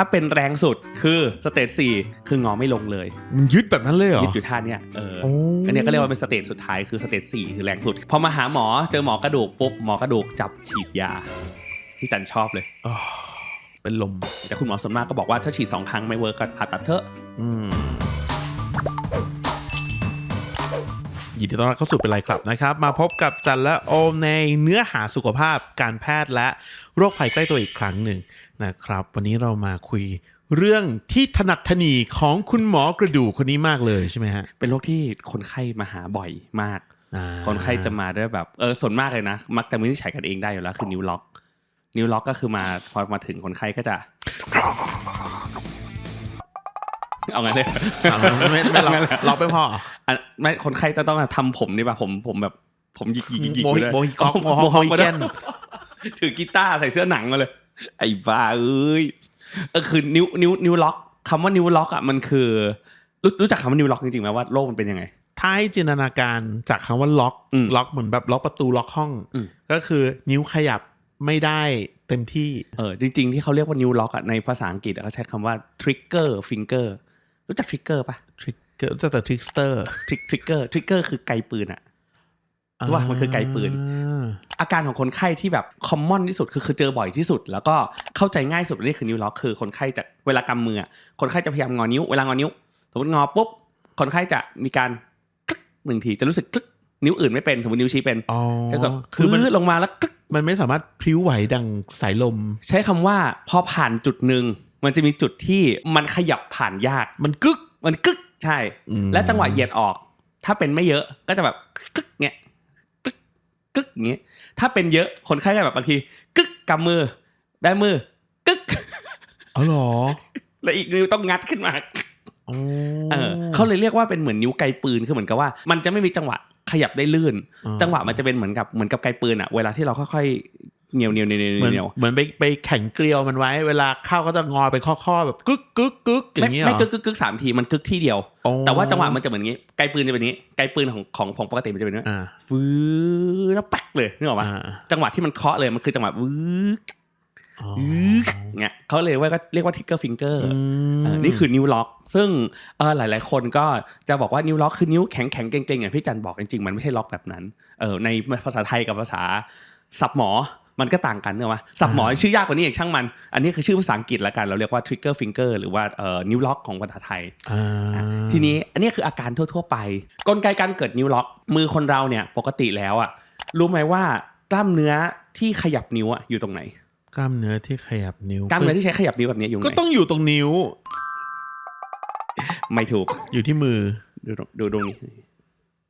ถ้าเป็นแรงสุดคือสเตจสี่คืองอไม่ลงเลย มันยึดแบบนั้นเลยเหรอ ยึดอยู่ท่าเนี้ยเออโอ้อันเนี้ยก็เรียกว่าเป็นสเตจสุดท้ายคือสเตจสี่คือแรงสุด พอมาหาหมอเจอหมอกระดูกปุ๊บหมอกระดูกจับฉีดยาที่จันชอบเลยอ๋อเป็นลม แต่คุณหมอส่วนมากก็บอกว่าถ้าฉีดสองครั้งไม่เวิร์กก็ผ่าตัดเถอะอืมยินดีต้อนรับเข้าสู่เป็นไรครับนะครับ มาพบกับจันและโอมในเนื้อหาสุขภาพการแพทย์และโรคภัยใกล้ตัวอีกครั้งหนึ่ง นะครับ วันนี้เรามาคุยเรื่องที่ถนัดถนีของคุณหมอกระดูกคนนี้มากเลยใช่ไหมฮะ เป็นโรคที่คนไข้มาหาบ่อยมากอ่าคนไข้จะมาด้วยแบบเออส่วนมากเลยนะ มักจะวินิจฉัยกันเองได้อยู่แล้วคือนิ้วล็อก นิ้วล็อกก็คือมาพอมาถึงคนไข้ก็จะเอางั้นเลยอ่าไม่ไม่ไม่ล็อกล็อกไม่พอเหรออันไม่คนไข้จะต้องทำผมนี่ป่ะผมผมแบบผมหยิกหยิกหยิกหยิกโมไปฮิเลยโมฮิกอกโมฮโมอกฮอกโมมาฮิด้แกวยนถือกีตาร์ใส่เสื้อหนังมาเลย ไอ้บ้าเอ้ยเออคือนิ้วนิ้วนิ้วล็อกคำว่านิ้วล็อกอะมันคือ รู้รู้จักคำว่านิ้วล็อกจริงๆไหมว่าโรคมันเป็นยังไงถ้าให้จินตนาการจากคำว่าล็อกอืมล็อกเหมือนแบบล็อกประตูล็อกห้องอืมก็คือนิ้วขยับไม่ได้เต็มที่เออจริง ๆ ที่เขาเรียกว่านิ้วล็อกอะในภาษาอังกฤษอะเขาใช้คำว่า trigger finger รู้จัก trigger ปะทริกเกอร์จะแต่ทริกสเตอร์ Trick trigger trigger คือไกปืนอะ ว่ามันคือไกลปืน อาการของคนไข้ที่แบบคอมมอนที่สุดคือคือเจอบ่อยที่สุด แล้วก็เข้าใจง่ายสุดนี่คือนิ้วล็อกคือคนไข้จะเวลากำมืออะคนไข้จะพยายามงอนิ้วเวลางอนิ้วสมมติงอปุ๊บคนไข้จะมีการกึกหนึ่งทีจะรู้สึกกึกนิ้วอื่นไม่เป็นสมมตินิ้วชี้เป็นอ๋อจะก็คือมันพื้นลงมาแล้วกึกมันไม่สามารถพลิ้วไหวดังสายลม ใช้คำว่าพอผ่านจุดหนึ่งมันจะมีจุดที่มันขยับผ่านยากมันกึกมันกึกใช่อืมและจังหวะเหยียดออก ถ้าเป็นไม่เยอะก็จะแบบกึกเงี้ยกึก กึกอย่างเงี้ยถ้าเป็นเยอะคนไข้จะแบบบางทีกึกกำมือแบมือกึกอ๋อเหรอ แล้วอีกนิ้วต้องงัดขึ้นมาอ๋อเออเขาเลยเรียกว่าเป็นเหมือนนิ้วไกลปืนคือเหมือนกับว่า มันจะไม่มีจังหวะขยับได้ลื่นอ๋อจังหวะมันจะเป็นเหมือนกับเหมือนกับไกลปืนอะเวลาที่เราค่อยๆ เหนียวเหนียวเหนียวเหนียวเหมือนเหนียวเหมือนไปไปแข่งเกลียวมันไว้ เวลาเข้าก็จะงอเป็นข้อๆแบบกึกกึกกึกอไม่ย่างเงี้ยไม่เหรกึอกกึกกึกสามทีมันกึกที่เดียวอ๋อแต่ว่าจังหวะมันจะเหมือนงี้ไกลปืนจะเป็นนี้ไกลปืนของของของปกติมันจะเป็นนี้อ่าฟื้นแล้วแป๊กเลยนึกออกปะอ่าจังหวะที่มันเคาะเลยมันคือจังหวะวืกอ๋อเงี้ยเขาเลยว่าก็เรียกว่าทิกเกอร์ฟิงเกอร์มนี่คือนิ้วล็อก ซึ่งเออหลายๆคนก็จะบอกว่านิ้วล็อกคือนิ้วแข็งแข็งๆเกร็งๆอย่างพี่จันบอกจริงๆมันไม่ใช่ล็อกแบบนั้นเออในภาษาไทยกับภาษาสับหมอ มันก็ต่างกันเนอะวะสับหมอชื่อยากกว่านี้อีกช่างมัน อันนี้คือชื่อภาษาอังกฤษละกัน เราเรียกว่า trigger finger หรือว่าเอ่อนิ้วล็อกของภาษาไทยอ่าทีนี้อันนี้คืออาการทั่ว ๆ ไป กลไกการเกิดนิ้วล็อก มือคนเราเนี่ยปกติแล้วอะรู้ไหมว่ากล้ามเนื้อที่ขยับนิ้วอะอยู่ตรงไหน กล้ามเนื้อที่ขยับนิ้ว กล้ามเนื้อที่ใช้ขยับนิ้วแบบนี้อยู่ตรงก็ไหนต้องอยู่ตรงนิ้ว ไม่ถูกอยู่ที่มือดูตรงดูตรงนี้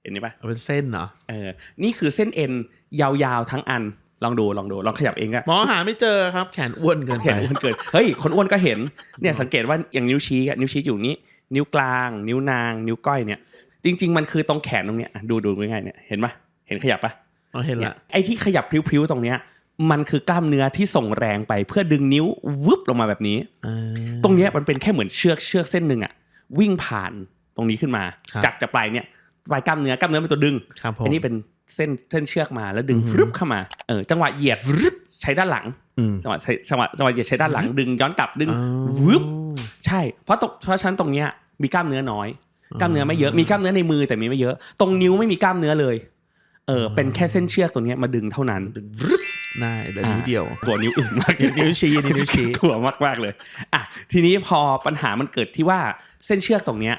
เห็นนี่ปะเอาเป็นเส้นเหรอเออนี่คือเส้นเอ็นยาวๆทั้งอัน ลองดูลองดูลองขยับเองก็หมอหาไม่เจอครับแขนอ้วนเกินเห็นไปมันเกิดเฮ้ยคนอ้วนก็เห็นเนี่ยสังเกตว่าอย่างนิ้วชี้อะนิ้วชี้อยู่นี้ นิ้วกลาง นิ้วนาง นิ้วก้อยเนี่ย จริง ๆ มันคือตรงแขนตรงเนี้ยอะดูดูง่ายๆเนี่ยเห็นปะเห็นขยับปะอ๋อเห็นเนี่ยละไอ้ที่ขยับพริ้วๆตรงเนี้ยมันคือกล้ามเนื้อที่ส่งแรงไปเพื่อดึงนิ้ววึบลงมาแบบนี้อ่าตรงเนี้ยมันเป็นแค่เหมือนเชือกเชือกเส้นหนึ่งอะวิ่งผ่านตรงนี้ขึ้นมาครับจากจะปลายเนี่ยปลายกล้ามเนื้อกล้ามเนื้อเป็นตัวดึงครับผมอันนี้เป็น เส้นเส้นเชือกมาแล้วดึงอือฮึฟรึบเข้ามาเออจังหวะเหยียดฟรึบใช้ด้านหลังอืมจังหวะใช้จังหวะจังหวะเหยียดใช้ด้านหลังดึงย้อนกลับดึงอ๋อวึบใช่ เพราะตรงเพราะฉะนันตรงเนี้ยมีกล้ามเนื้อน้อย กล้ามเนื้อไม่เยอะมีกล้ามเนื้อในมือแต่มีไม่เยอะ ตรงนิ้วไม่มีกล้ามเนื้อเลยเออเป็นแค่เส้นเชือกตัวเนี้ยมาดึงเท่านั้นได้เดี๋ยวนิ้วเดียวกลัวนิ้วอื่นมากนิ้วชี้นิ้วชี้กลัวมากมากๆเลยอะทีนี้พอปัญหามันเกิดที่ว่าเส้นเชือกตรงเนี้ย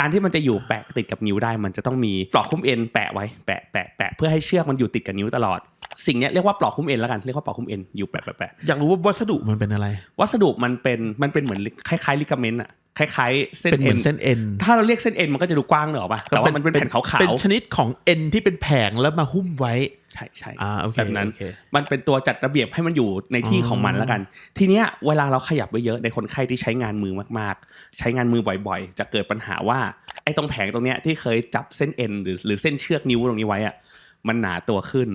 การที่มันจะอยู่แปะติดกับนิ้วได้ มันจะต้องมีปลอกคุ้มเอ็นแปะไว้แปะแปะแปะเพื่อให้เชือกมันอยู่ติดกับนิ้วตลอด สิ่งเนี้ยเรียกว่าปลอกคุ้มเอ็นแล้วกันเรียกว่าปลอกคุ้มเอ็นอยู่แปะแปะแปะอยากรู้ว่าวัสดุมันเป็นอะไร วัสดุมันเป็นมันเป็นเหมือนคล้ายๆลิกาเมนต์อะคล้ายๆเส้นเป็นเหเอ็มือนนเส้นเอ็นถ้าเราเรียกเส้นเอ็นมันก็จะดูกว้างเนอะป่ะแต่ว่ามันเป็นแผ่นขาวเป็นๆชนิดของเอ็นที่เป็นแผงแล้วมาหุ้มไว้ใช่ใช่อ่าโอเคแบบนั้นโอเคมันเป็นตัวจัดระเบียบให้มันอยู่ในที่ของมันแล้วกัน ทีเนี้ยเวลาเราขยับไปเยอะในคนไข้ที่ใช้งานมือมากๆ ใช้งานมือบ่อยๆ จะเกิดปัญหาว่าไอ้ตรงแผงตรงเนี้ยที่เคยจับเส้นเอ็นหรือหรือเส้นเชือกนิ้วตรงนี้ไว้อะมันหนาตัวขึ้น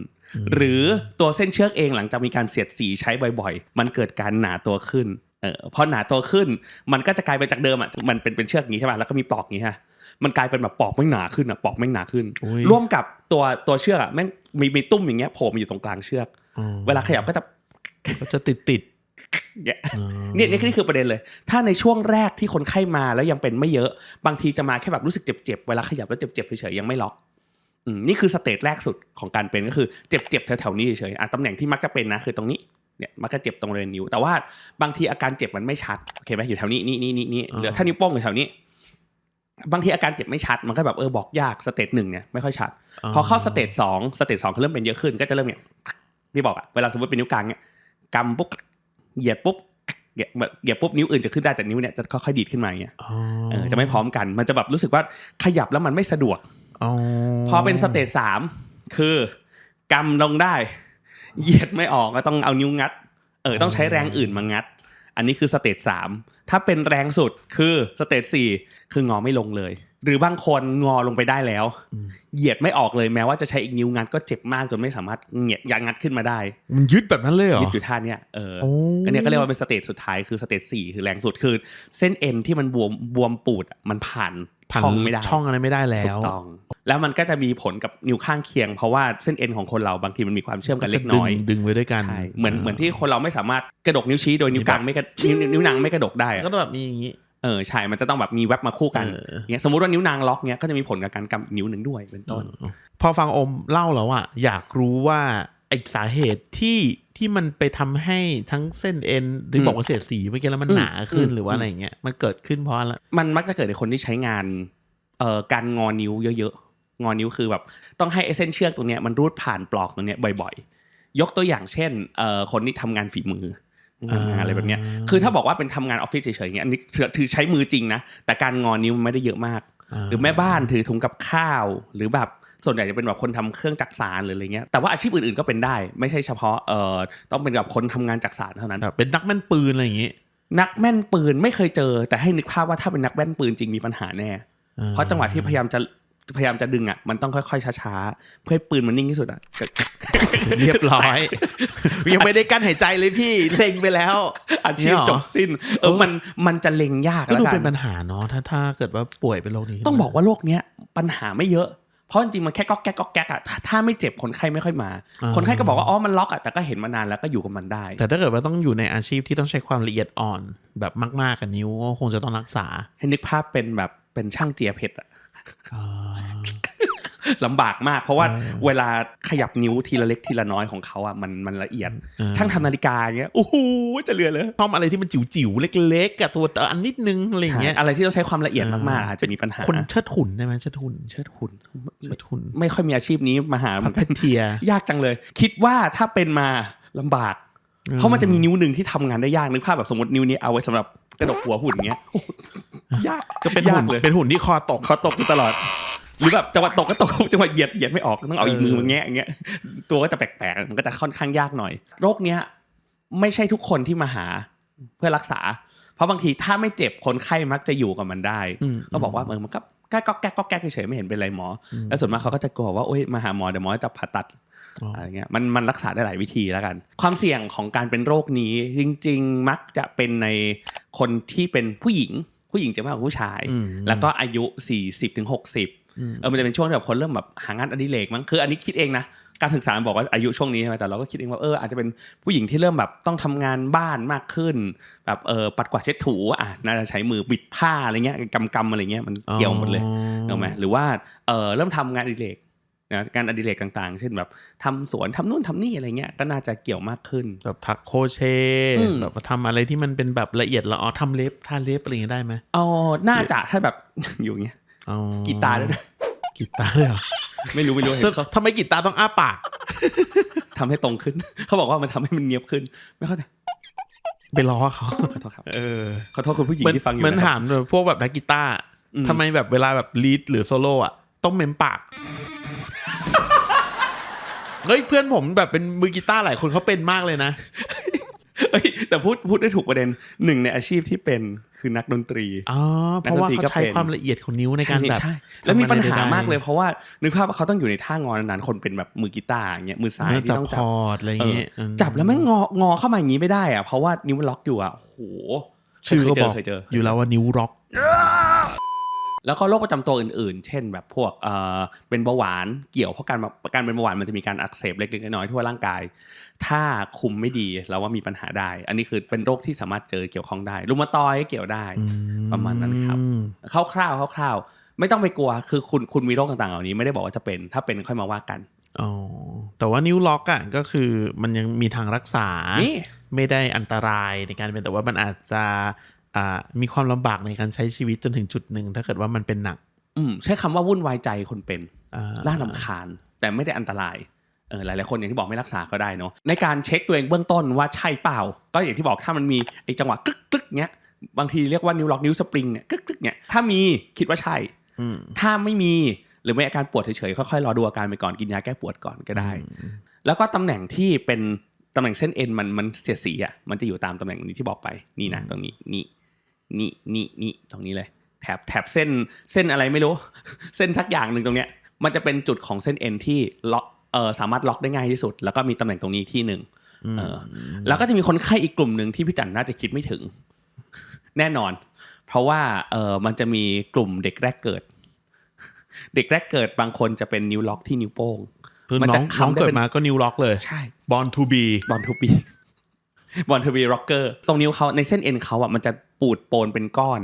หรือตัวเส้นเชือกเองหลังจากมีการเสียดสีใช้บ่อยๆ มันเกิดการหนาตัวขึ้นเออพอหนาตัวขึ้นมันก็จะกลายเป็นจากเดิมอะมันเป็นเป็นเชือกอย่างนี้ใช่ป่ะแล้วก็มีปลอกอย่างนี้ฮะมันกลายเป็นแบบปลอกไม่หนาขึ้นอะปลอกไม่หนาขึ้นอุ๊ยร่วมกับตัวตัวเชือกอะแม่งมีมีตุ้มอย่างเงี้ยโผล่มาอยู่ตรงกลางเชือกอ๋อเวลาขยับก็จะก็จะติดติดเนี่ยเนี่ยนี่นี่คือประเด็นเลย ถ้าในช่วงแรกที่คนไข้มาแล้วยังเป็นไม่เยอะ บางทีจะมาแค่แบบรู้สึกเจ็บๆ เวลาขยับแล้วเจ็บๆเฉยๆยังไม่ล็อกอืม นี่คือสเตจแรกสุดของการเป็นก็คือเจ็บๆแถวๆนี้เฉยๆอะตำแหน่งที่มักจะเป็นนะ คือตรงนี้เนี่ยมักจะเจ็บตรงบริเวณนิ้ว แต่ว่าบางทีอาการเจ็บมันไม่ชัดโอเคไหมอยู่แถวนี้นี่นี่นี่นี่เหลือถ้านิ้วโป้งอยู่แถวนี้ บางทีอาการเจ็บไม่ชัดมันก็แบบเออบอกยากสเตจหนึ่งเนี่ยไม่ค่อยชัดพอเข้าสเตจสองสเตจสองเขาเริ่มเป็นเยอะขึ้นก็จะเริ่มเนี่ยที่บอกอะเวลาสมมติเป็นนิ้วกลางเนี่ยกำปุ๊บเหยียดปุ๊บเหยียดเหยียดปุ๊บนิ้วอื่นจะขึ้นได้แต่นิ้วเนี่ยจะค่อยๆดีดขึ้นมาอย่างเงี้ยอ๋อเออจะไม่พร้อมกันมันจะแบบรู้สึกว่าขยับแล้วมันไม่สะดวกอ๋อ พอเป็นสเตจสามคือกำลงได้ เหยียดไม่ออกก็ต้องเอานิ้วงัด เออต้องใช้แรงอื่นมางัด อันนี้คือสเตจสามถ้าเป็นแรงสุดคือสเตจสี่คืองอไม่ลงเลย หรือบางคนงอลงไปได้แล้วอืมเหยียดไม่ออกเลยแม้ว่าจะใช้อีกนิ้วงัดก็เจ็บมากจนไม่สามารถเหยียดยางงัดขึ้นมาได้ มันยึดแบบนั้นเลยเหรอยึดอยู่ท่าเนี้ยเออโอ้อันเนี้ยก็เรียกว่าเป็นสเตจสุดท้ายคือสเตจสี่คือแรงสุดคือ เส้นเอ็นที่มันบวมบวมปูดอะมันผ่านผ่านช่องไม่ได้ช่องอะไรไม่ได้แล้ถูวกต้องแล้วมันก็จะมีผลกับนิ้วข้างเคียงเพราะว่าเส้นเอ็นของคนเราบางทีมันมีความเชื่อมกันเล็กน้อยจะดึงดึงไว้ด้วยกันใช่เหมือนเหมือนที่คนเราไม่สามารถกระดกนิ้วชี้โดยนิ้วกลางไม่กระนิ้วนิ้วนิ้วนางไม่กระดกได้อะก็ต้องแบบมีอย่างนี้ เออใช่มันจะต้องแบบมีแว็บมาคู่กันเออเงี้ยสมมติว่านิ้วนางล็อกเนี้ยก็จะมีผลกับการกำอีกนิ้วหนึ่งด้วยเป็นต้น พอฟังโอมเล่าแล้วอะอยากรู้ว่าไอ้สาเหตุที่ที่มันไปทำให้ทั้งเส้นเอ็นที่อืมบอกว่าเสียดสีเมื่อกี้แล้วมันอืมหนาขึ้นอืมหรือว่าอะไรอย่างเงี้ยมันเกิดขึ้นเพราะอะไรมันมักจะเกิดในคนที่ใช้งานเอ่อการงอนิ้วเยอะๆงอนิ้วคือแบบต้องให้ไอ้เส้นเชือกตรงเนี้ยมันรูดผ่านปลอกตรงเนี้ยบ่อย ๆ ยกตัวอย่างเช่นเอ่อคนที่ทำงานฝีมือ อาอะไรแบบเนี้ยคือถ้าบอกว่าเป็นทำงานออฟฟิศเฉยๆอย่างเงี้ยอันนี้ถือถือใช้มือจริงนะแต่การงอนิ้วมันไม่ได้เยอะมาก หรือแม่บ้านถือถุงกับข้าวหรือแบบส่วนใหญ่จะเป็นแบบคนทำเครื่องจักสานหรืออะไรเงี้ย แต่ว่าอาชีพอื่นๆก็เป็นได้ ไม่ใช่เฉพาะเอ่อต้องเป็นแบบคนทำงานจักสานเท่านั้นแบบเป็นนักแม่นปืนอะไรอย่างงี้ นักแม่นปืนไม่เคยเจอ แต่ให้นึกภาพว่าถ้าเป็นนักแม่นปืนจริงมีปัญหาแน่ เพราะจังหวะที่พยายามจะ พยายามจะดึงอะมันต้องค่อยๆช้าๆเพื่อให้ปืนมันนิ่งที่สุดอะเรียบร้อย ยังไม่ได้กั้นหายใจเลยพี่เล็งไปแล้ว อาชีพจบสิ้น เออมันมันจะเล็งยากก็ดูแล้วกัเป็นปัญหาเนาะถ้าถ้าเกิดว่าป่วยเป็นโรคนี้ ต้องบอกว่าโรคเนี้ยปัญหาไม่เยอะเพราะจริงๆมันแค่ก๊อกแก๊กก๊อกแก๊กอะถ้าถ้าไม่เจ็บคนไข้ไม่ค่อยมา คนไข้ก็บอกว่าอ๋อมันล็อกอะแต่ก็เห็นมานานแล้วก็อยู่กับมันได้ แต่ถ้าเกิดว่าต้องอยู่ในอาชีพที่ต้องใช้ความละเอียดอ่อนแบบมากๆกับนิ้วก็คงจะต้องรักษา ให้นึกภาพเป็นแบบเป็นช่างเจียเพชรอะอ่า ลำบากมาก เพราะว่าเออเวลาขยับนิ้วทีละเล็กทีละน้อยของเขาอะมันมันละเอียดเออช่างทำนาฬิกาอย่างเงี้ยโอ้โหจะเหลือเลยชอบอะไรที่มันจิ๋วๆเล็กๆกับตัวอันนิดนึงอะไรอย่างเงี้ยใช่อะไรที่ต้องใช้ความละเอียดมากๆอาจจะมีปัญหาคนเชิดหุ่นได้ไหมเชิดหุ่นเชิดหุ่นเชิดหุ่นไม่ค่อยมีอาชีพนี้มาหาเหมือนพักันนเทีย ยากจังเลย คิดว่าถ้าเป็นมาลำบากเพราะมันจะมีนิ้วหนึ่งที่ทำงานได้ยากนึกภาพแบบสมมตินิ้วนี้เอาไว้สำหรับกระดกหัวหุ่นเงี้ยโอ้โห ยากก็เป็นยาหุ่กนเลยเป็นหุ่นที่คอตกเขาตกอยู่ตลอด หรือแบบจังหวะตกก็ตกจังหวะเหยียดเหยียดไม่ออกต้องเอาอีกเออมือมาแงะอย่างเงี้ยตัวก็จะแปลกๆมันก็จะค่อนข้างยากหน่อย โรคเนี้ย ไม่ใช่ทุกคนที่มาหาเพื่อรักษา เพราะบางทีถ้าไม่เจ็บคนไข้มักจะอยู่กับมันได้มก็บอกว่าเออมันก็แก๊กก็แก๊กก็แก๊กเฉยๆไม่เห็นเป็นไรหมออมแล้วส่วนมากเขาก็จะกลัวว่าโอ๊ยมาหาหมอเดี๋ยวหมอจะผ่าตัดอ๋อออะไรเงี้ยมันมันรักษาได้หลายวิธีแล้วกัน ความเสี่ยงของการเป็นโรคนี้จริง ๆ มักจะเป็นในคนที่เป็นผู้หญิง ผู้หญิงจะมากกว่าผู้ชายอืมแล้วก็อายุ 40ถึง60อืมเออมันจะเป็นช่วงที่แบบคนเริ่มแบบหางานอดิเรกมั้งคืออันนี้คิดเองนะการศึกษาบอกว่าอายุช่วงนี้ใช่ไหมแต่เราก็คิดเองว่าเอออาจจะเป็นผู้หญิงที่เริ่มแบบต้องทำงานบ้านมากขึ้น แบบเออปัดกวาดเช็ดถูอะน่าจะใช้มือบิดผ้าอะไรเงี้ยกำกำๆอะไรเงี้ยมันเกี่ยวหมดเลยถูกไหมหรือว่าเออเริ่มทำงานอดิเรก นะงานอดิเรกต่างๆ เช่นแบบทำสวนทำนู่นทำนี่อะไรเงี้ยก็น่าจะเกี่ยวมากขึ้นแบบถักโครเชต์อืมแบบทำอะไรที่มันเป็นแบบละเอียดละอ๋อทำเล็บทาเล็บอะไรอย่างเงี้ยได้ไหมอ๋อน่าจะถ้าแบบอยู่เงี้ยอ๋อกีตาร์ด้วยนะกีตาร์เลยเหรอไม่รู้ไม่รู้เห็นเขาทำไมกีตาร์ต้องอ้าปากทำให้ตรงขึ้น เขาบอกว่ามันทำให้มันเนียบขึ้น ไม่เข้าใจไปล้อเขาขอโทษครับเออขอโทษคุณผู้หญิงเหมือนที่ฟังอยู่เหมือนนะคถารับมเลยพวกแบบนักกีตาร์อืมทำไมแบบเวลาแบบลีดหรือโซโล่อะต้องเมมปาก เฮ้ยเพื่อนผมแบบเป็นมือกีตาร์หลายคนเขาเป็นมากเลยนะเอ้ยแต่พูดพูดได้ถูกประเด็นหนึ่งในอาชีพที่เป็นคือนักดนตรีอ๋อเพราะว่าเขาใช้นักดนตรีก็เป็นความละเอียดของนิ้วในการแบบใช่แล้วมีปัญหาทำอะไรได้มากเลยเพราะว่านึกภาพว่าเขาต้องอยู่ในท่างอนานๆคนเป็นแบบมือกีตาร์อย่างเงี้ยมือซ้ายเนื้อที่จับต้องคจับอร์ดอะไรอย่างเงี้ยเออมจับแล้วแม่งงองอเข้ามาอย่างนี้ไม่ได้อะเพราะว่านิ้วมันล็อกอยู่อะโอ้โหชื่อก็เคยเจบอกเคยเจออยู่แล้วว่านิ้วร็อก แล้วก็โรคประจำตัวอื่นๆ เช่น แบบพวกเอ่อเป็นเบาหวานเกี่ยวเพราะการการเป็นเบาหวานมันจะมีการอักเสบเล็กๆน้อยๆทั่วร่างกาย ถ้าคุมไม่ดีเราว่ามีปัญหาได้ อันนี้คือเป็นโรคที่สามารถเจอเกี่ยวข้องได้รูมาตอยด์ก็เกี่ยวได้อืประมาณนั้นครับคร่าวๆคร่าวๆไม่ต้องไปกลัวคือคุณคุณมีโรคต่างๆเหล่านี้ไม่ได้บอกว่าจะเป็น ถ้าเป็นค่อยมาว่ากันอ๋อแต่ว่านิ้วล็อกอะก็คือมันยังมีทางรักษานี่ไม่ได้อันตรายในการเป็นแต่ว่ามันอาจจะ อ่ามีความลำบากในการใช้ชีวิตจนถึงจุดหนึ่งถ้าเกิดว่ามันเป็นหนัก อืมใช้คำว่าวุ่นวายใจคนเป็นอ่าล่าลำคาญ แต่ไม่ได้อันตรายเออหลายๆคนอย่างที่บอกไม่รักษาก็ได้เนาะในการเช็คตัวเองเบื้องต้นว่าใช่เปล่า ก็อย่างที่บอกถ้ามันมีไอ้จังหวะกึกกึกเงี้ยบางทีเรียกว่านิ้วล็อกนิ้วสปริงเนี่ยกึกกึกเนี่ยถ้ามีคิดว่าใช่อืมถ้าไม่มีหรือไม่อาการปวดเฉยๆค่อยๆรอดูอาการไปก่อนกินยาแก้ปวดก่อนก็ได้ แล้วก็ตำแหน่งที่เป็นตำแหน่งเส้นเอ็นมันมันเสียดสีอะมันจะอยู่ตามตำแหน่งนี้ที่บอกไปนี่นะตรงนี้นี่ นี่นี่นี่ตรงนี้เลย แถบแถบเส้นเส้นอะไรไม่รู้ เส้นสักอย่างหนึ่งตรงเนี้ย มันจะเป็นจุดของเส้นเอ็นที่ล็อกเออสามารถล็อกได้ง่ายที่สุด แล้วก็มีตำแหน่งตรงนี้ที่หนึ่งเออ แล้วก็จะมีคนไข้อีกกลุ่มหนึ่งที่พี่จันน่าจะคิดไม่ถึง แน่นอน เพราะว่าเออมันจะมีกลุ่มเด็กแรกเกิด เด็กแรกเกิดบางคนจะเป็นนิ้วล็อกที่นิ้วโป้งคือมันน้จะองค้ำน้องได้เกิเป็ดนมาก็นิ้วล็อกเลย ใช่ born to be บอลทู บีบอลทูบีร็อกเกอร์ตรงนิ้วเขาในเส้นเอ็นเขาอะมันจะปูดโปนเป็นก้อน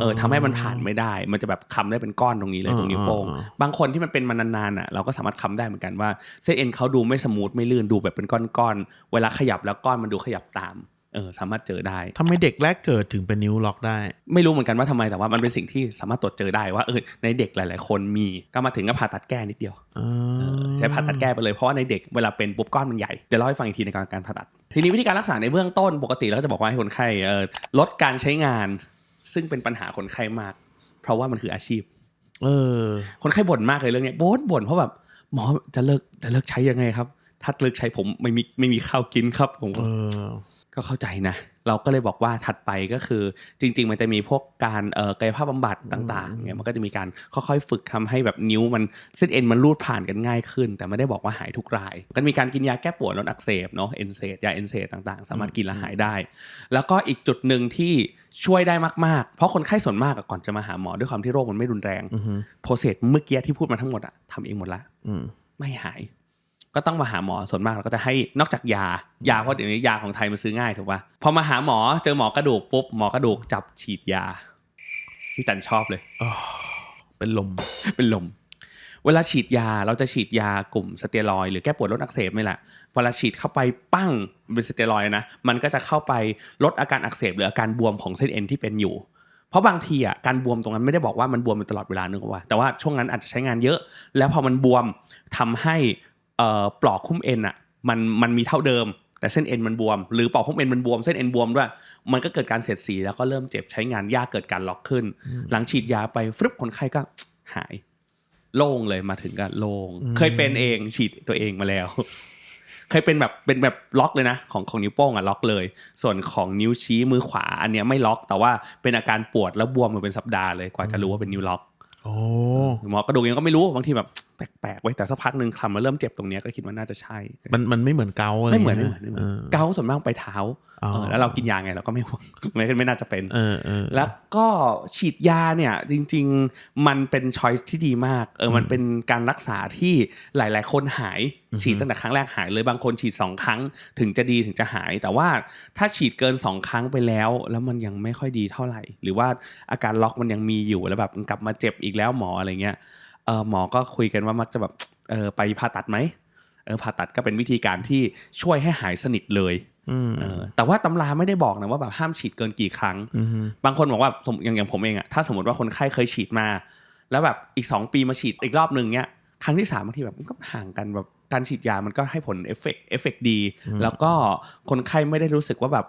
เออทำให้มันผ่านไม่ได้ มันจะแบบคำได้เป็นก้อนตรงนี้เลยตรงนิ้วโป้งอ่าบางคนที่มันเป็นมานานๆอะเราก็สามารถคำได้เหมือนกันว่าเส้นเอ็นเขาดูไม่สมูทไม่ลื่นดูแบบเป็นก้อนๆ เวลาขยับแล้วก้อนมันดูขยับตาม เออสามารถเจอได้ทำไมเด็กแรกเกิดถึงเป็นนิ้วล็อกได้ ไม่รู้เหมือนกันว่าทำไมแต่ว่ามันเป็นสิ่งที่สามารถตรวจเจอได้ว่าเออในเด็กหลาย ๆ คนมีก็มาถึงก็ผ่าตัดแก้นิดเดียวอ่าใช้ผ่าตัดแก้ไปเลยเพราะว่าในเด็กเวลาเป็นปุ๊บก้อนมันใหญ่เดี๋ยวเล่าให้ฟังอีกทีในการการผ่าตัด ทีนี้วิธีการรักษาในเบื้องต้นปกติเราก็จะบอกว่าให้คนไข้เอ่อลดการใช้งาน ซึ่งเป็นปัญหาคนไข้มาก เพราะว่ามันคืออาชีพ เออ คนไข้บ่นมากเลยเรื่องเนี้ยบ่นบ่นเพราะแบบหมอจะเลิกจะเลิกใช้ยังไงครับ ถ้าเลิกใช้ผมไม่มีไม่มีข้าวกินครับผม ก็เออก็เข้าใจนะ เราก็เลยบอกว่าถัดไปก็คือจริง ๆ มันจะมีพวกการเอ่อกายภาพบำบัดต่างๆเนี่ยมันก็จะมีการค่อยๆฝึกทำให้แบบนิ้วมันเส้นเอ็นมันรูดผ่านกันง่ายขึ้น แต่ไม่ได้บอกว่าหายทุกราย ก็มีการกินยาแก้ปวดลดอักเสบเนาะเอนเซยาเอนเซต่างๆ สามารถกินแล้วหายได้ แล้วก็อีกจุดหนึ่งที่ช่วยได้มากๆ เพราะคนไข้ส่วนมากอะก่อนจะมาหาหมอด้วยความที่โรคมันไม่รุนแรงอือฮึโปรเซสเมื่อกี้ที่พูดมาทั้งหมดอะทำเองหมดละอืมไม่หาย ก็ต้องมาหาหมอส่วนมากเราก็จะให้นอกจากยายาเพราะเดี๋ยวนี้ยาของไทยมันซื้อง่ายถูกปะพอมาหาหมอเจอหมอกระดูกปุ๊บหมอกระดูกจับฉีดยาพี่จันชอบเลยอ๋อเป็นลมเป็นลม เวลาฉีดยาเราจะฉีดยากลุ่มสเตียรอยด์หรือแก้ปวดลดอักเสบนี่แหละเวลาฉีดเข้าไปปั้งเป็นสเตียรอยด์นะมันก็จะเข้าไปลดอาการอักเสบหรืออาการบวมของเส้นเอ็นที่เป็นอยู่เพราะบางทีอะการบวมตรงนั้นไม่ได้บอกว่ามันบวมอยู่ตลอดเวลานึกว่าแต่ว่าช่วงนั้นอาจจะใช้งานเยอะ แล้วพอมันบวมทำให้เอ่อ ปลอกคุ้มเอ็นอะมันมันมีเท่าเดิม แต่เส้นเอ็นมันบวม หรือปลอกคุ้มเอ็นมันบวมเส้นเอ็นบวมด้วยมันก็เกิดการเสียดสีแล้วก็เริ่มเจ็บใช้งานยากเกิดการล็อกขึ้น หลังฉีดยาไปฟรึบคนไข้ก็หาย โล่งเลยมาถึงก็โล่งอืมเคยเป็นเองฉีดตัวเองมาแล้ว เคยเป็นแบบเป็นแบบล็อกเลยนะ ของของนิ้วโป้งอะล็อกเลย ส่วนของนิ้วชี้มือขวาอันเนี้ยไม่ล็อก แต่ว่าเป็นอาการปวดแล้วบวมมาเป็นสัปดาห์เลยกว่าจะรู้ว่าเป็นนิ้วล็อก โอ้หมอกระดูกยังก็ไม่รู้บางทีแบบแปลกๆไว้ยแต่สักพักหนึ่งคลำแล้วเริ่มเจ็บตรงเนี้ยก็คิดว่าน่าจะใช่ มันมันไม่เหมือนเกาอะไรไม่เหมือนงี้ไม่ยเหมือนไม่เหมือนออเกาส่วนมากไปเท้าอ๋อเออ แล้วเรากินยาไงเราก็ไม่ห่วงไม่ไม่น่าจะเป็นเออเออแล้วก็ฉีดยาเนี่ยจริง ๆ มันเป็นช้อยส์ที่ดีมากเออมันเป็นการรักษาที่หลาย ๆ คนหายฉีดตั้งแต่ครั้งแรกหายเลยบางคนฉีดสองครั้งถึงจะดีถึงจะหาย แต่ว่าถ้าฉีดเกินสองครั้งไปแล้ว แล้วมันยังไม่ค่อยดีเท่าไหร่ หรือว่าอาการล็อกมันยังมีอยู่แล้วแบบมันกลับมาเจ็บอีกแล้วหมออะไรเงี้ยเออหมอก็คุยกันว่ามักจะแบบเออไปผ่าตัดไหมเออผ่าตัดก็เป็นวิธีการที่ช่วยให้หายสนิทเลยอืมเออ แต่ว่าตำราไม่ได้บอกนะว่าแบบห้ามฉีดเกินกี่ครั้งอืมบางคนบอกว่าสมอย่างอย่างผมเองอะถ้าสมมติว่าคนไข้เคยฉีดมา แล้วแบบอีก 2 ปีมาฉีดอีกรอบหนึ่งเนี้ยครั้งที่สามบางทีแบบมันก็ห่างกันแบบการฉีดยามันก็ให้ผลเอฟเฟกต์เอฟเฟกต์ดี แล้วก็คนไข้ไม่ได้รู้สึกว่าแบบ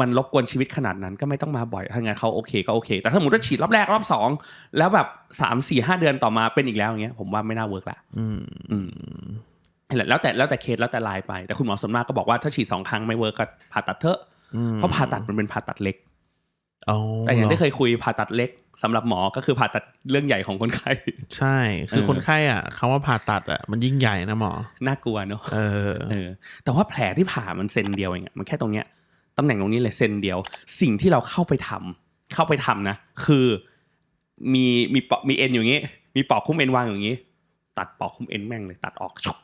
มันรบกวนชีวิตขนาดนั้นก็ไม่ต้องมาบ่อย ถ้างั้นเขาโอเคก็โอเค แต่ถ้าสมมติว่าฉีดรอบแรกรอบสองแล้วแบบสามสี่ห้าเดือนต่อมาเป็นอีกแล้วอย่างเงี้ยผมว่าไม่น่าเวิร์กละอืมอืม แล้วแต่แล้วแต่เคสแล้วแต่ลายไป แต่คุณหมอส่วนมากก็บอกว่าถ้าฉีดสองครั้งไม่เวิร์กก็ผ่าตัดเถอะอืมเพราะผ่าตัดมันเป็นผ่าตัดเล็กอ๋อแต่อย่างที่หรเคยคุยผ่าตัดเล็กสำหรับหมอก็คือผ่าตัดเรื่องใหญ่ของคนไข้ ใช่ คือเออคนไข้อะคำว่าผ่าตัดอะมันยิ่งใหญ่นะหมอ น่ากลัวเนอะเออเออ แต่ว่าแผลที่ผ่ามันเซนเดียวเองอะมันแค่ตรงเนี้ยตำแหน่งตรงนี้เลยเซนเดียว สิ่งที่เราเข้าไปทำเข้าไปทำนะ คือมีมีปอกมีเอ็นอยู่อย่างงี้ มีปอกคุ้มเอ็นวางอยู่อย่างงี้ ตัดปอกคุ้มเอ็นแม่งเลย ตัดออกชุบ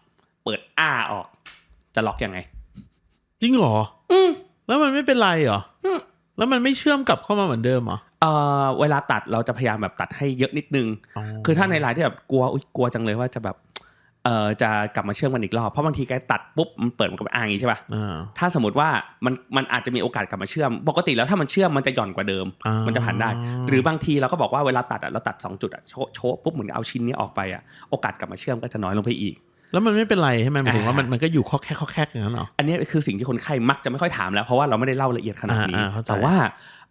เปิดอ้าออก จะล็อกยังไง จริงเหรอ อืมแล้วมันไม่เป็นไรเหรออืมแล้วมันไม่เชื่อมกลับเข้ามาเหมือนเดิมเหรอเอ่อเวลาตัดเราจะพยายามแบบตัดให้เยอะนิดนึง คือถ้าในรายที่แบบกลัวอุ๊ยกลัวจังเลยว่าจะแบบเอ่อจะกลับมาเชื่อมกันอีกรอบเพราะบางทีแกตัดปุ๊บมันเปิดมันก็เป็นอ้างอย่างงี้ใช่ป่ะอ่า ถ้าสมมติว่ามันมันอาจจะมีโอกาสกลับมาเชื่อม ปกติแล้วถ้ามันเชื่อมมันจะหย่อนกว่าเดิม อ่ามัมันจะผ่านได้ หรือบางทีเราก็บอกว่าเวลาตัดอะเราตัดสองจุดอะโชะโชะปุ๊บเหมือนเอาชิ้นนี้ออกไปอะโอกาสกลับมาเชื่อมก็จะน้อยลงไปอีก แล้วมันไม่เป็นไรใช่ไหมหมายถึงว่ามันอ่ามัมันก็อยู่ข้อแค่ข้อแค่อย่างนั้นเหรออันนี้คือสิ่งที่คนไข้มักจะไม่ค่อยถามแล้ว เพราะว่าเราไม่ได้เล่าละเอียดขนาดนี้อ่าอ่าเข้าใจแต่ว่า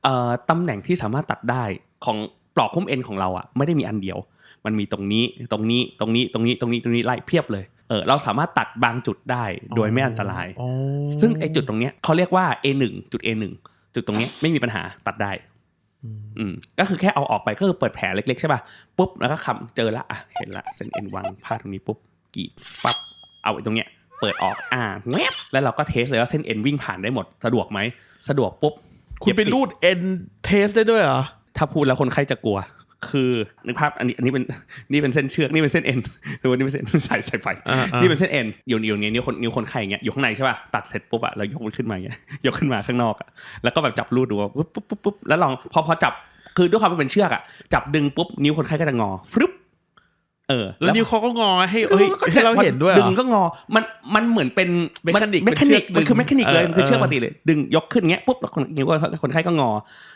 เอ่อตำแหน่งที่สามารถตัดได้ของปลอกคุ้มเอ็นของเราอะไม่ได้มีอันเดียว มันมีตรงนี้ตรงนี้ตรงนี้ตรงนี้ตรงนี้ตรงนี้ไล่เพียบเลยเออเราสามารถตัดบางจุดได้โดยไม่อันตรายอ๋อซึ่งไอจุดตรงเนี้ยเขาเรียกว่า A1 จุด A1 จุดตรงเนี้ยไม่มีปัญหาตัดได้อืมอืมก็คือแค่เอาออกไปก็คือเปิดแผลเล็กๆใช่ป่ะปุ๊บแล้วก็คำเจอละอะเห็นละเส้นเอ็นวางพาดตรงนี้ปุ๊บ กรีดฟับเอาไอ้ตรงเนี้ยเปิดออกอ่าแงบแล้วเราก็เทสเลยว่าเส้นเอ็นวิ่งผ่านได้หมดสะดวกไหมสะดวกปุ๊บคุณไปเย็บติดรูดเอ็นเทสได้ด้วยเหรอถ้าพูดแล้วคนไข้จะกลัว คือนึกภาพอันนี้อันนี้เป็นนี่เป็นเส้นเชือกนี่เป็นเส้นเอ็นหรือว่านี่เป็นเส้นสายสายไฟอ่าอ่านี่เป็นเส้นเอ็นอยู่อยู่อย่างเงี้ยนิ้วคนนิ้วคนไข้อย่างเงี้ยอยู่ข้างในใช่ป่ะตัดเสร็จปุ๊บอะเรายกมันขึ้นมาอย่างเงี้ยยกขึ้นมาข้างนอกอะแล้วก็แบบจับรูดดูว่าปุ๊บปุ๊บปุ๊บปุ๊บแล้วลองพอพอจับคือด้วยความที่เป็นเชือกอะจับดึงปุ๊บนิ้วคนไข้ก็จะงอฟรึบ เออแล้วนิ้วเขาก็งอให้เอ้ยให้เราเห็นด้วยเหรดึองก็งอมันมันเหมือนเป็นเมคานิกเมคานิกเป็นเชือกมันคือเมคานิกเลยดึงมันคือเชือกเออปกติเลย ดึงยกขึ้นเงี้ยปุ๊บแล้วคนนิ้วก็คนไข้ก็งอ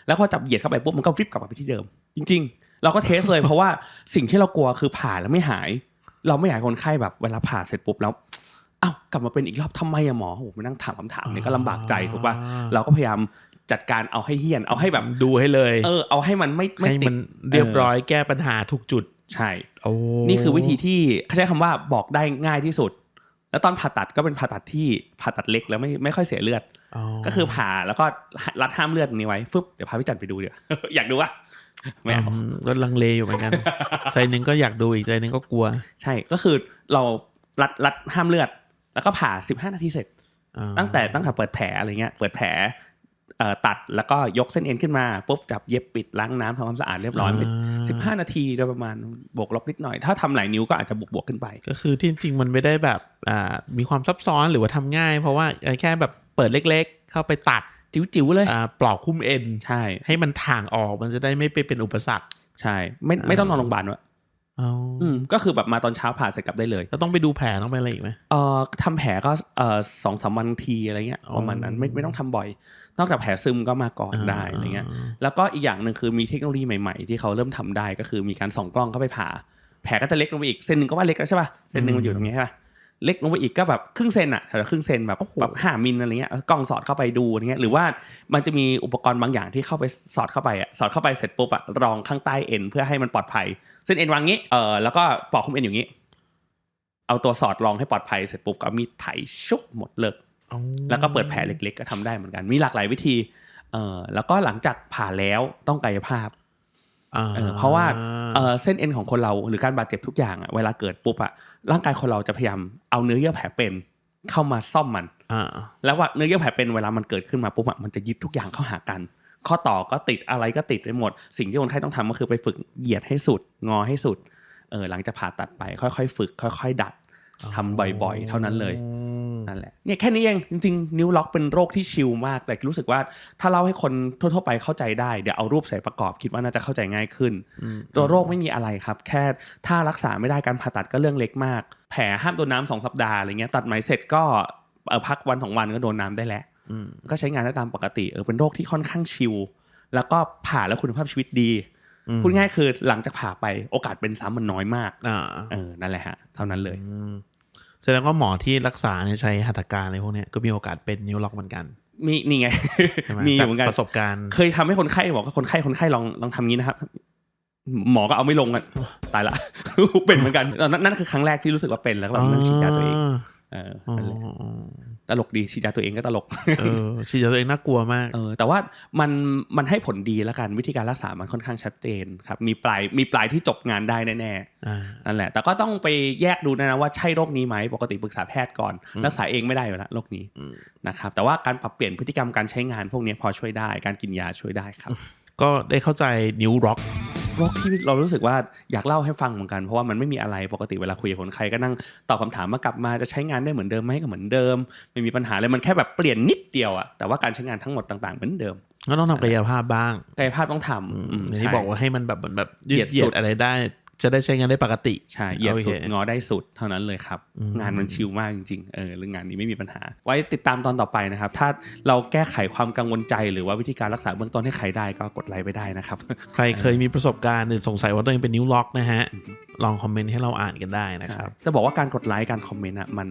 แล้วพอจับเหยียดเข้าไปปุ๊บมันก็วิบกลับมาไปที่เดิม จริง ๆ เราก็เทสเลยเพราะว่าสิ่งที่เรากลัวคือผ่าแล้วไม่หาย เราไม่อยากให้คนไข้แบบเวลาผ่าเสร็จปุ๊บแล้วอ้าวกลับมาเป็นอีกรอบทำไมอะหมอโอ้โหมานั่งถามคำถามเนี่ยก็ลำบากใจถูกป่ะเราก็พยายามจัดการเอาให้เฮี้ยนเอาให้แบบดูให้เลย เออเอาให้มันไม่ไม่ให้ติมัดนเรียบร้อยแก้ปัญหาถูกจุด ใช่โอ้นี่คือวิธีที่เขาใช้คำว่าบอกได้ง่ายที่สุด แล้วตอนผ่าตัดก็เป็นผ่าตัดที่ผ่าตัดเล็กแล้วไม่ไม่ค่อยเสียเลือด ก็คือผ่าแล้วก็รัดห้ามเลือดตรงนี้ไว้ฟึบเดี๋ยวพาพี่จันไปดูเดี๋ยวอยากดูวะไม่เอาอืมก็ลังเลอยู่เหมือนกัน ใจหนึ่งก็อยากดูอีกใจหนึ่งก็กลัว ใช่ก็คือเรารัดรัดห้ามเลือด แล้วก็ผ่า15นาทีเสร็จอ่าตั้งแต่ตั้งแต่เปิดแผลอะไรเงี้ย เปิดแผลเอ่อ ตัดแล้วก็ยกเส้นเอ็นขึ้นมาปุ๊บจับเย็บปิดล้างน้ำทำความสะอาดเรียบร้อยไปสิบห้านาทีโดยประมาณบวกลบนิดหน่อย ถ้าทำหลายนิ้วก็อาจจะบวกบวกๆขึ้นไป ก็คือที่จริงมันไม่ได้แบบอ่ามีความซับซ้อนหรือว่าทำง่าย เพราะว่าแค่แบบเปิดเล็ก ๆ เข้าไปตัดจิ๋วๆเลยอ่าปลอกคุ้มเอ็นใช่ ให้มันถ่างออกมันจะได้ไม่ไปเป็นอุปสรรคใช่ ไม่ไม่ต้องนอนโรงพยาบาลด้วยเอาอืมก็คือแบบมาตอนเช้าผ่าเสร็จกลับได้เลยแล้วต้องไปดูแผลต้องไปอะไรอีกไหมเอ่อทำแผลก็เอ่อสองสามวันทีอะไรเงี้ยอ๋อประมาณนั้นไม่ไม่ต้องทำบ่อย นอกจากแผลซึมก็มาก่อนได้อะไรเงี้ยแล้วก็อีกอย่างหนึ่งคือมีเทคโนโลยีใหม่ๆ ที่เขาเริ่มทำได้ก็คือมีการส่องกล้องเข้าไปผ่า แผลก็จะเล็กลงไปอีกเซนหนึ่งก็ว่าเล็กแล้วใช่ป่ะเซนหนึ่งมันอยู่ตรงนี้ใช่ป่ะเล็กลงไปอีกก็แบบครึ่งเซนอะแถวๆครึ่งเซนแบบแบบห้ามิลอะไรเงี้ยเอากล้องสอดเข้าไปดูอะไรเงี้ยหรือว่ามันจะมีอุปกรณ์บางอย่างที่เข้าไปสอดเข้าไปอะสอดเข้าไปเสร็จปุ๊บอะรองข้างใต้เอ็นเพื่อให้มันปลอดภัย เส้นเอ็นวางงี้เออแล้วก็ปอกคุมเอ็นอยู่งี้ เอาตัวสอดรองให้ปลอดภัยเสร็จปุ๊บก็เอามีดไถชุบหมดเลิกอ๋อ แล้วก็เปิดแผลเล็กๆ ก็ทำได้เหมือนกัน มีหลากหลายวิธี เออแล้วก็หลังจากผ่าแล้วต้องกายภาพอ่าเออเพราะว่าเออเส้นเอ็นของคนเราหรือการบาดเจ็บทุกอย่างอะเวลาเกิดปุ๊บอะร่างกายคนเราจะพยายามเอาเนื้อเยื่อแผลเป็นเข้ามาซ่อมมันอ่าแล้วว่าเนื้อเยื่อแผลเป็นเวลามันเกิดขึ้นมาปุ๊บอะมันจะยึดทุกอย่างเข้าหากัน ข้อต่อก็ติดอะไรก็ติดไปหมด สิ่งที่คนไข้ต้องทำก็คือไปฝึกเหยียดให้สุด งอให้สุดเออหลังจากผ่าตัดไปค่อยๆ ฝึก ค่อย ๆ ดัดทำบ่อย ๆ เท่านั้นเลย นั่นแหละเนี่ยแค่นี้เองจริงๆ นิ้วล็อกเป็นโรคที่ชิลมาก แต่รู้สึกว่าถ้าเล่าให้คนทั่วๆไปเข้าใจได้ เดี๋ยวเอารูปใส่ประกอบคิดว่าน่าจะเข้าใจง่ายขึ้นอืมตัวโรคไม่มีอะไรครับ แค่ถ้ารักษาไม่ได้การผ่าตัดก็เรื่องเล็กมาก แผลห้ามโดนน้ำสองสัปดาห์อะไรเงี้ยตัดไหมเสร็จก็เอ่อพักวันสองวันก็โดนน้ำได้แล้วอืมก็ใช้งานได้ตามปกติเออเป็นโรคที่ค่อนข้างชิลแล้วก็ผ่าแล้วคุณภาพชีวิตดีอืมพูดง่ายคือหลังจากผ่าไปโอกาสเป็นซ้ำมันน้อยมากอ่าเออนั่นแหละฮะเท่านั้นเลยอืม แสดงว่าหมอที่รักษาเนี่ยใช้หัตถการอะไรพวกเนี้ยก็มีโอกาสเป็นนิ้วล็อกเหมือนกันมีนี่ไงใช่ไหมมีอจากยู่เหมือนกันประสบการณ์ เคยทำให้คนไข้บอกว่าคนไข้คนไข้ลองลองทำงี้นะครับ หมอก็เอาไม่ลงกันตายละเป็นเหมือนกันตอนนั้นนั่นคือครั้งแรกที่รู้สึกว่าเป็นแล้วก็แบบนั่งฉีดยาตัวเอง เอออ๋อนั่นแหละอ๋อตลกดีฉีดยาตัวเองก็ตลกเออฉีดยาตัวเองน่ากลัวมากเออแต่ว่ามันมันให้ผลดีแล้วกันวิธีการรักษามันค่อนข้างชัดเจนครับ มีปลายมีปลายที่จบงานได้แน่อ่าๆนั่นแหละ แต่ก็ต้องไปแยกดูนะว่าใช่โรคนี้ไหมปกติปรึกษาแพทย์ก่อนอืมรักษาเองไม่ได้อยู่แล้วโรคนี้อืมนะครับแต่ว่าการปรับเปลี่ยนพฤติกรรมการใช้งานพวกนี้พอช่วยได้การกินยาช่วยได้ครับ ก็ได้เข้าใจนิ้วร็อก โรคที่เรารู้สึกว่าอยากเล่าให้ฟังเหมือนกันเพราะว่ามันไม่มีอะไรปกติเวลาคุยกับคนไข้ก็นั่งตอบคำถามมากลับมาจะใช้งานได้เหมือนเดิมไหมก็เหมือนเดิม ไม่มีปัญหาเลยมันแค่แบบเปลี่ยนนิดเดียวอะแต่ว่าการใช้งานทั้งหมดต่างๆเหมือนเดิมก็ต้องทำกายภาพบ้างกายภาพต้องทอืมำอืมอย่างใช่ที่บอกว่าให้มันแบบเหมือนแบบยืเหยีดยดเหยียสุดดอะไรได้ จะได้ใช้งานได้ปกติใช่เหยียดสุดโอเคงอได้สุดเท่านั้นเลยครับอืมงานมันชิลมากจริงๆเออเรื่องงานนี้ไม่มีปัญหา ไว้ติดตามตอนต่อไปนะครับ ถ้าเราแก้ไขความกังวลใจ หรือว่าวิธีการรักษาเบื้องต้นให้ใครได้ก็กดไลค์ไปได้นะครับ ใครเคยมีประสบการณ์หรือสงสัยว่าตัวเองเป็นนิ้วล็อกนะฮะลองคอมเมนต์ให้เราอ่านกันได้นะครับจะบอกว่าการกดไลค์การคอมเมนต์อะมัน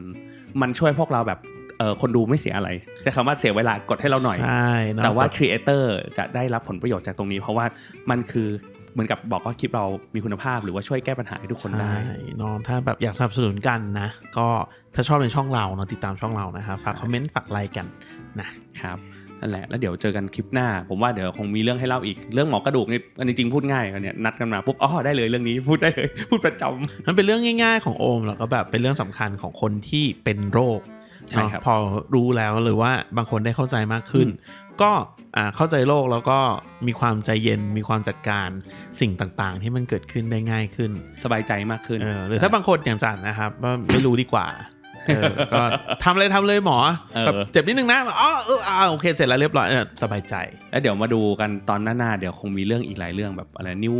มันช่วยพวกเราแบบเออคนดูไม่เสียอะไรใช้คำว่าเสียเวลากดให้เราหน่อยใช่เนอะแต่ว่าครีเอเตอร์จะได้รับผลประโยชน์จากตรงนี้ เพราะว่ามันคือ เหมือนกับบอกว่าคลิปเรามีคุณภาพหรือว่าช่วยแก้ปัญหาให้ทุกคนได้ใช่เนอะถ้าแบบอยากสนับสนุนกันนะ ก็ถ้าชอบในช่องเราเนาะติดตามช่องเรานะครับฝากคอมเมนต์ฝากไลค์กันนะครับนั่นแหละแล้วเดี๋ยวเจอกันคลิปหน้า ผมว่าเดี๋ยวคงมีเรื่องให้เล่าอีกเรื่องหมอกระดูกนี่อันนี้จริงพูดง่ายกันเนี่ยนัดกันมาปุ๊บอ๋อได้เลยเรื่องนี้พูดได้เลยพูดประจำมันเป็นเรื่องง่าย ๆ ของโอมแล้วก็แบบเป็นเรื่องสำคัญของคนที่เป็นโรค ใช่เนาะครับพอรู้แล้วหรือว่าบางคนได้เข้าใจมากขึ้น ก็อ่าเข้าใจโรคแล้วก็มีความใจเย็นมีความจัดการสิ่งต่างๆ ที่มันเกิดขึ้นได้ง่ายขึ้น สบายใจมากขึ้นเออหรือถ้าบางคนอย่างจันนะครับว่าไม่รู้ดีกว่าเออก็ทำเลยทำเลยหมอเออแบบเจ็บนิดนึงนะอ๋อเอออ่าโอเคเสร็จแล้วเรียบร้อยเออสบายใจ แล้วเดี๋ยวมาดูกันตอนหน้าๆเดี๋ยวคงมีเรื่องอีกหลายเรื่องแบบอะไรนิ้ว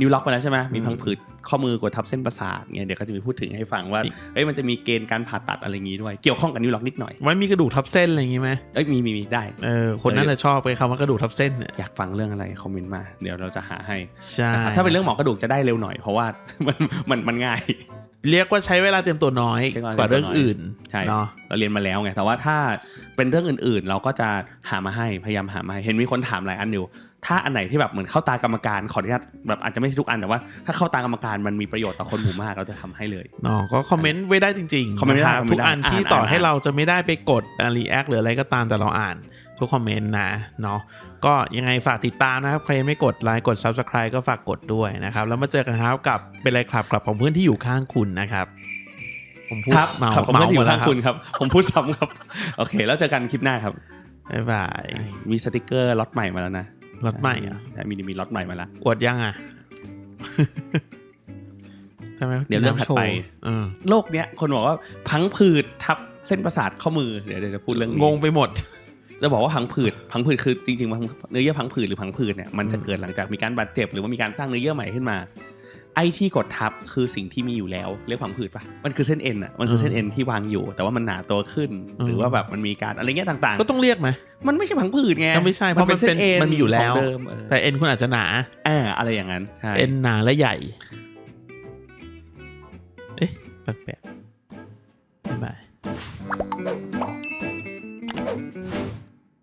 นิ้วล็อกไปแล้วใช่ไหมมีพังผืด ข้อมือกดทับเส้นประสาทเนี่ยเดี๋ยวก็จะมีพูดถึงให้ฟังว่าอีกเอ้ยมันจะมีเกณฑ์การผ่าตัดอะไรอย่างงี้ด้วย เกี่ยวข้องกับนิ้วล็อกนิดหน่อยไว้มีกระดูกทับเส้นอะไรอย่างงี้ไหมเอ้ยมีมีมีได้เออคนน่าจะชอบไปคำว่ากระดูกทับเส้นเนี่ยอยากฟังเรื่องอะไรคอมเมนต์มาเดี๋ยวเราจะหาให้ใช่นะครับถ้าเป็นเรื่องหมอกระดูกจะได้เร็วหน่อยเพราะว่ามันมันมันง่าย เรียกว่าใช้เวลาเตรียมตัวน้อยใช้เวลากว่าเรื่องเตรียมตัวน้อยอื่นใช่เนาะเราเรียนมาแล้วไงแต่ว่าถ้าเป็นเรื่องอื่นๆ เราก็จะหามาให้พยายามหามาให้เห็นมีคนถามหลายอันอยู่ถ้าอันไหนที่แบบเหมือนเข้าตากรรมการขออนุญาตแบบอาจจะไม่ใช่ทุกอันแต่ว่าถ้าเข้าตากรรมการมันมีประโยชน์ต่อคนหมู่มากเราจะทำให้เลยเนาะก็คอมเมนต์ไว้ได้จริงๆคอมเมนต์ไว้ได้ะรับคอมเมนต์ทุกอันได้ที่อ่านต่ออ่านให้เราจะไม่ได้ไปกดรีแอคหรืออะไรก็ตามแต่เราอ่าน ทุกคอมเมนต์นะเนาะก็ยังไงฝากติดตามนะครับ ใครยังไม่กดไลค์กด Subscribe ก็ฝากกดด้วยนะครับ แล้วมาเจอกันครับกับเป็นไรครับกลับของเพื่อนที่อยู่ข้างคุณนะครับผมพูดครับเมาครับผมเมาก็อหมยู่ดแล้ข้าวงครับคุณครับ ผมพูดซ้ำครับ โอเค แล้วเจอกันคลิปหน้าครับบ๊ายบายมีสติกเกอร์ล็อตใหม่มาแล้วนะรถใหม่อะใช่มีมีล็อตใหม่มาแล้วอวดยังอะทำไมเดี๋ยวเรื่องถัดไปเออโรคเนี้ยคนบอกว่าพังผืดทับเส้นประสาทข้อมือเดี๋ยวเดี๋ยวจะพูดเรื่องนี้งงไปหมด จะบอกว่าพังผืดพังผืดคือจริงๆมันเนื้อเยื่อพังผืดหรือพังผืดเนี่ยมันจะเกิดหลังจากมีการบาดเจ็บหรือว่ามีการสร้างเนื้อเยื่อใหม่ขึ้นมา ไอ้ที่กดทับคือสิ่งที่มีอยู่แล้วเรียกพังผืดปะมันคือเส้นเอ็นอะมันคือเส้นเอ็นที่วางอยู่ แต่ว่ามันหนาตัวขึ้น หรือว่าแบบมันมีการอะไรเงี้ยต่างๆ ก็ต้องเรียกไหมมันไม่ใช่พังผืดไงก็ไม่ใช่เพราะมันเป็นเอ็นมันมีอยู่แล้ว แต่เอ็นคุณอาจจะหนาอ่อะไรอย่างนั้นเอ็นหนาและใหญ่เอ๊ะแปลกๆบ๊ายบาย